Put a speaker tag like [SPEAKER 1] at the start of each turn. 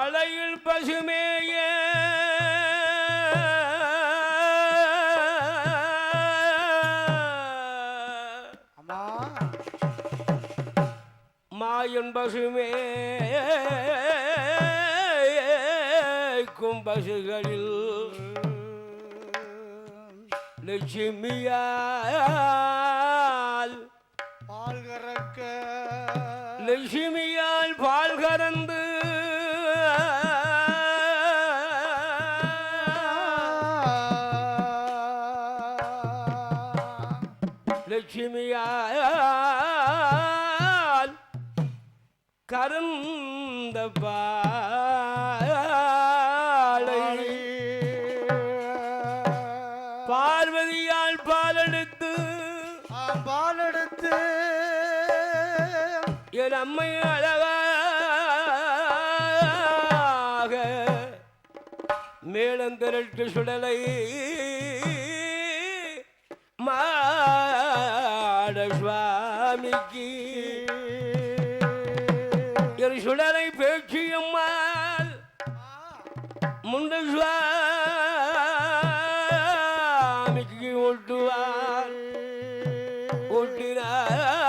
[SPEAKER 1] மலையில் பசுமேய.
[SPEAKER 2] அம்மா.
[SPEAKER 1] மாயன் பசுமே. பசுகளில் லட்சுமியால்
[SPEAKER 2] பால் கறக்க.
[SPEAKER 1] லட்சுமியால் பால் கறந்து லட்சுமியால் கறந்த பாலை பார்வதியால் பாலெடுத்து
[SPEAKER 2] பால் எடுத்து
[SPEAKER 1] என் அம்மை அழகாக மேளந்திரட்டு சுடலை சுவாமிக்கு. என் சுடரை பேச்சு அம்மாள் முண்ட சுவாமிக்கு ஒட்டுவார். ஒட்டினார்.